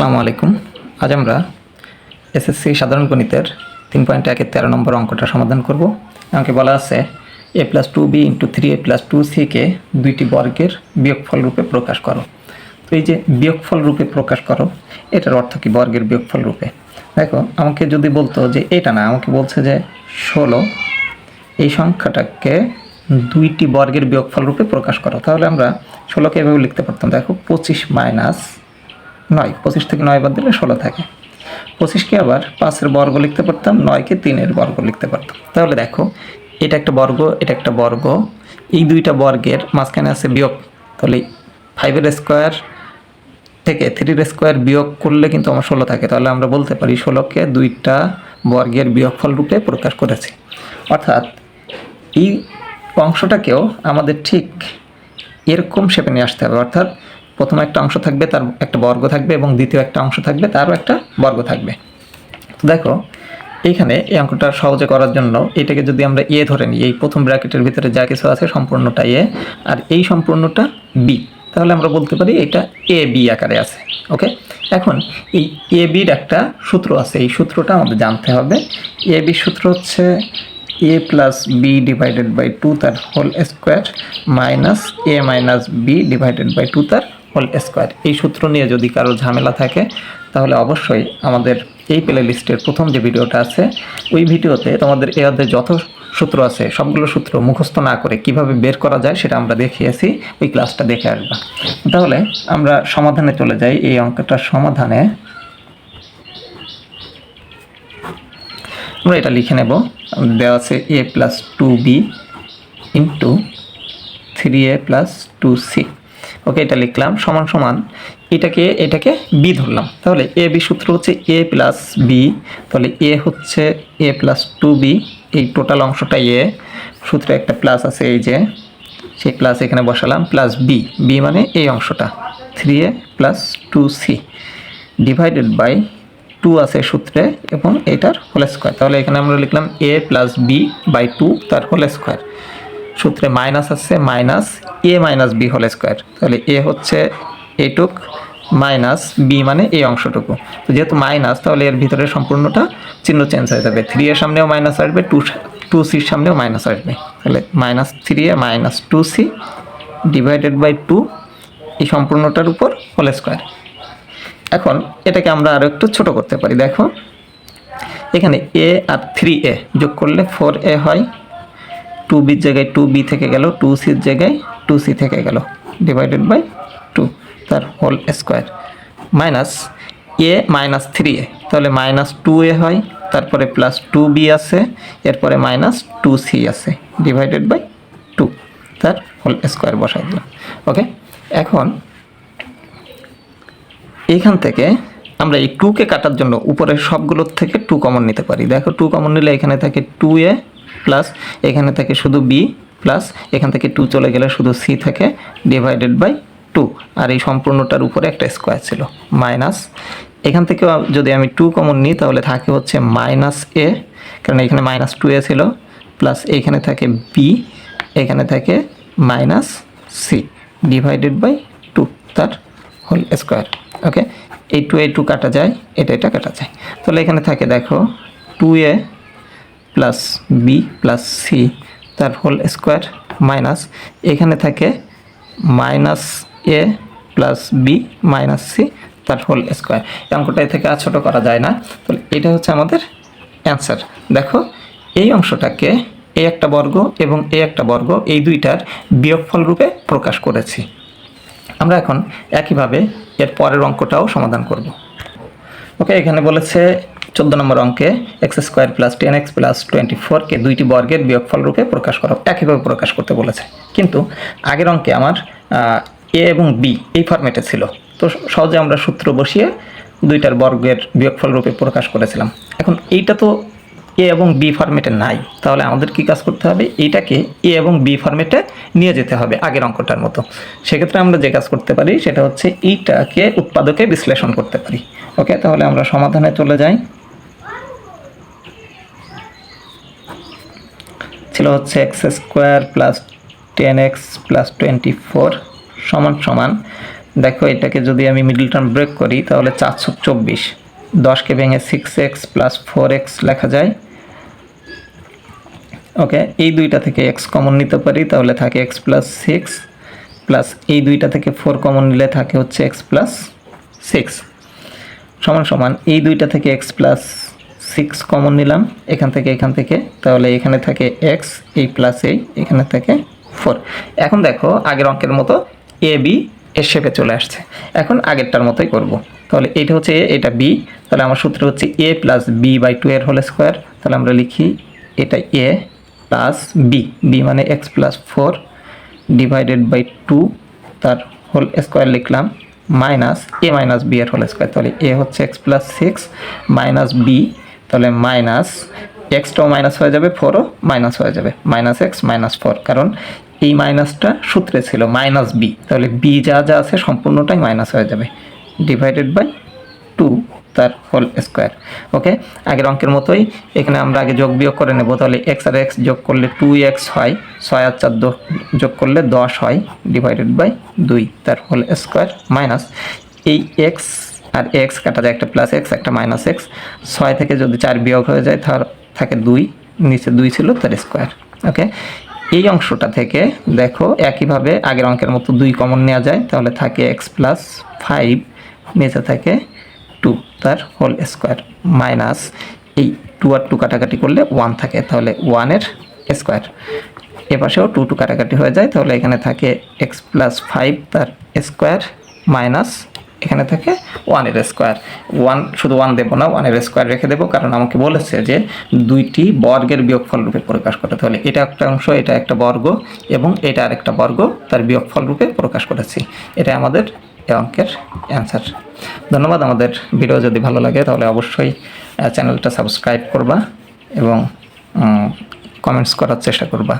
আসসালামু আলাইকুম। আজ আমরা এসএসসি সাধারণ গণিতের তিন পয়েন্ট একের তেরো নম্বর অঙ্কটা সমাধান করব। আমাকে বলা আছে, A plus two B into three A plus two সিকে দুইটি বর্গের বিয়োগফল রূপে প্রকাশ করো। তো এই যে বিয়োগফল রূপে প্রকাশ করো, এটার অর্থ কি বর্গের বিয়োগফল রূপে? দেখো, আমাকে যদি বলতো যে এটা না, আমাকে বলছে যে ষোলো, এই সংখ্যাটাকে দুইটি বর্গের বিয়োগফল রূপে প্রকাশ করো। তাহলে আমরা ষোলোকে এভাবে লিখতে পারতাম। দেখো, পঁচিশ মাইনাস নয়, পঁচিশ থেকে নয় বাদ দিলে ষোলো থাকে। পঁচিশকে আবার পাঁচের বর্গ লিখতে পারতাম, নয়কে তিনের বর্গ লিখতে পারতাম। তাহলে দেখো, এটা একটা বর্গ, এটা একটা বর্গ, এই দুইটা বর্গের মাঝখানে আছে বিয়োগ। তাহলে ফাইভের স্কোয়ার থেকে থ্রির স্কোয়ার বিয়োগ করলে কিন্তু আমার ষোলো থাকে। তাহলে আমরা বলতে পারি ষোলোকে দুইটা বর্গের বিয়োগফল রূপে প্রকাশ করেছি। অর্থাৎ এই অংশটাকেও আমাদের ঠিক এরকম শেপে নিয়ে আসতে হবে। অর্থাৎ প্রথম একটা অংশ থাকবে, তার একটা বর্গ থাকবে এবং দ্বিতীয় একটা অংশ থাকবে, তারও একটা বর্গ থাকবে। তো দেখো এইখানে এই অঙ্কটা সহজে করার জন্য এটাকে যদি আমরা এ ধরে নিই, এই প্রথম ব্র্যাকেটের ভিতরে যা কিছু আছে সম্পূর্ণটা এ, আর এই সম্পূর্ণটা বি। তাহলে আমরা বলতে পারি এটা এ বি আকারে আছে, ওকে? এখন এই এ বির একটা সূত্র আছে, এই সূত্রটা আমাদের জানতে হবে। এ বির সূত্র হচ্ছে A plus B divided by two তার whole square minus A minus B divided by two তার হোল স্কোয়ার এই সূত্র নিয়ে যদি কারও ঝামেলা থাকে, তাহলে অবশ্যই আমাদের এই প্লে লিস্টের প্রথম যে ভিডিওটা আছে, ওই ভিডিওতে তোমাদের এ অধ্যায়ে যত সূত্র আছে, সবগুলো সূত্র মুখস্থ না করে কীভাবে বের করা যায় সেটা আমরা দেখিয়েছি, ওই ক্লাসটা দেখে আসবা। তাহলে আমরা সমাধানে চলে যাই, এই অঙ্কটার সমাধানে। আমরা এটা লিখে নেব। দেওয়া আছে A plus two B into three A plus two C okay, এটা লিখলাম, সমান সমান, এটাকে এটাকে বি ধরলাম। তাহলে এ বি সূত্র হচ্ছে এ প্লাস বি তাহলে এ হচ্ছে এ প্লাস টু বি এই টোটাল অংশটা এ সূত্রে একটা প্লাস আছে এই যে, সেই প্লাস এখানে বসালাম প্লাস বি বি মানে এই অংশটা three A plus two C divided by two আছে সূত্রে, এবং এটার হোল স্কোয়ার তাহলে এখানে আমরা লিখলাম A plus B by two তার হোল স্কোয়ার সূত্রে মাইনাস আছে, minus A minus B whole square তাহলে এ হচ্ছে এটুক মাইনাস বি মানে এই অংশটুকু। তো যেহেতু মাইনাস, তাহলে এর ভিতরে সম্পূর্ণটা চিহ্ন চেঞ্জ হয়ে যাবে। থ্রি এর সামনেও মাইনাস আসবে টু টু সির সামনেও মাইনাস আসবে। তাহলে minus three A minus two C divided by two এই সম্পূর্ণটার উপর হোল স্কোয়ার এখন এটাকে আমরা আরও একটু ছোট করতে পারি। দেখো, এখানে এ আর থ্রি এ যোগ করলে ফোর এ হয়। টু বির জায়গায় টু বি থেকে গেল টু সির জায়গায় টু সি থেকে গেল ডিভাইডেড বাই টু তার whole square minus A minus three A তাহলে মাইনাস টু এ হয়, তারপরে প্লাস টু বি আছে, এরপরে মাইনাস টু সি আছে ডিভাইডেড বাই টু তার হোল স্কোয়ার বসাই দিলাম। ওকে এখন এইখান থেকে আমরা এই টুকে কাটার জন্য উপরের সবগুলোর থেকে টু কমন নিতে পারি। দেখো টু কমন নিলে এখানে থাকে টু এ প্লাস এখানে থাকে শুধু বি প্লাস এখান থেকে টু চলে গেলে শুধু সি থাকে ডিভাইডেড বাই টু আর এই সম্পূর্ণটার উপরে একটা স্কোয়ার ছিল মাইনাস এখান থেকেও যদি আমি টু কমন নিই, তাহলে থাকে হচ্ছে মাইনাস এ কারণ এখানে মাইনাস টু এ ছিল প্লাস এইখানে থাকে বি এখানে থাকে minus C divided by two তার হোল স্কোয়ার ওকে এই টু এ টু কাটা যায়, এটা এটা কাটা যায়। তাহলে এখানে থাকে, দেখো two A plus B plus C তার হোল স্কোয়ার মাইনাস, এখানে থাকে minus A plus B minus C তার হোল স্কোয়ার। এই অঙ্কটা থেকে আর ছোটো করা যায় না। তাহলে এটা হচ্ছে আমাদের অ্যান্সার। দেখো, এই অংশটাকে এই একটা বর্গ এবং এই একটা বর্গ, এই দুইটার বিয়োগফল রূপে প্রকাশ করেছি। আমরা এখন একইভাবে এর পরের অঙ্কটাও সমাধান করব। ওকে, এখানে বলেছে চোদ্দ নম্বর অঙ্কে X square plus ten X plus twenty ফোরকে দুইটি বর্গের বিয়োগফল রূপে প্রকাশ করো। একইভাবে প্রকাশ করতে বলেছে। কিন্তু আগের অঙ্কে আমার এ এবং বি এই ফরম্যাটে ছিল। তো সহজে আমরা সূত্র বসিয়ে দুইটার বর্গের বিয়োগফল রূপে প্রকাশ করেছিলাম। এখন এইটা তো এ এবং বি ফরম্যাটে নাই। তাহলে আমাদের কি কাজ করতে হবে? এইটাকে এ এবং বি ফরম্যাটে নিয়ে যেতে হবে আগের অঙ্কটার মতো। সেক্ষেত্রে আমরা যে কাজ করতে পারি সেটা হচ্ছে এইটাকে উৎপাদকে বিশ্লেষণ করতে পারি। ওকে, তাহলে আমরা সমাধানে চলে যাই। ছিল হচ্ছে X square plus ten X plus twenty four সমান সমান। দেখো, এটাকে যদি আমি মিডল টার্ম ব্রেক করি, তাহলে চারশো চব্বিশ। দশকে ভেঙে six X plus four X লেখা যায়। ওকে, এই দুইটা থেকে এক্স কমন নিতে পারি, তাহলে থাকে এক্স প্লাস সিক্স প্লাস এই দুইটা থেকে ফোর কমন নিলে থাকে হচ্ছে এক্স প্লাস সিক্স সমান সমান এই দুইটা থেকে এক্স প্লাস সিক্স কমন নিলাম। এখান থেকে এখান থেকে। তাহলে এখানে থাকে এক্স এই প্লাস এই, এখানে থাকে ফোর এখন দেখো, আগের অঙ্কের মতো এ বি এর শেপে চলে আসছে। এখন আগেরটার মতোই করব। তাহলে এটা হচ্ছে এ এটা বি তাহলে আমার সূত্র হচ্ছে A plus B by two এর হোল স্কোয়ার তাহলে আমরা লিখি এটা এ প্লাস বি বি মানে X plus four divided by two তার হোল স্কোয়ার লিখলাম। মাইনাস, এ মাইনাস বি এর হোল স্কোয়ার, তাহলে এ হচ্ছে X plus six minus B তাহলে মাইনাস এক্সটাও মাইনাস হয়ে যাবে ফোরও মাইনাস হয়ে যাবে, মাইনাস এক্স মাইনাস ফোর কারণ এই মাইনাসটা সূত্রে ছিল, মাইনাস বি তাহলে বি যা যা আছে সম্পূর্ণটাই মাইনাস হয়ে যাবে ডিভাইডেড বাই টু তার হোল স্কোয়ার ওকে আগের অঙ্কের মতোই এখানে আমরা আগে যোগ বিয়োগ করে নেব, তাহলে এক্স আর এক্স যোগ করলে টু এক্স হয়, ছয় আর চার যোগ করলে দশ হয় ডিভাইডেড বাই দুই, তার হোল স্কোয়ার মাইনাস এই এক্স আর এক্স কাটা যায় একটা প্লাস এক্স একটা মাইনাস এক্স ছয় থেকে যদি চার বিয়োগ হয়ে যায় তার থাকে দুই, নিচে দুই ছিল তার স্কোয়ার ওকে এই অংশটা থেকে দেখো একইভাবে আগের অঙ্কের মতো দুই কমন নেওয়া যায়, তাহলে থাকে এক্স প্লাস ফাইভ নিচে থাকে টু তার হোল স্কোয়ার মাইনাস এই টু আর টু কাটাকাটি করলে ওয়ান থাকে, তাহলে ওয়ানের স্কোয়ার এপাশেও টু টু কাটাকাটি হয়ে যায়, তাহলে এখানে থাকে এক্স প্লাস ফাইভ তার স্কোয়ার মাইনাস এখানে থাকে ওয়ানের স্কোয়ার ওয়ান শুধু ওয়ান দেবো না ওয়ানের স্কোয়ার রেখে দেবো, কারণ আমাকে বলেছে যে দুইটি বর্গের বিয়োগফল রূপে প্রকাশ করতে। তাহলে এটা একটা অংশ, এটা একটা বর্গ, এবং এটা আরেকটা বর্গ তার বিয়োগফল রূপে প্রকাশ করেছি। এটা আমাদের এই অঙ্কের অ্যান্সার ধন্যবাদ আমাদের ভিডিও যদি ভালো লাগে তাহলে অবশ্যই চ্যানেলটা সাবস্ক্রাইব করবা এবং কমেন্টস করার চেষ্টা করবা।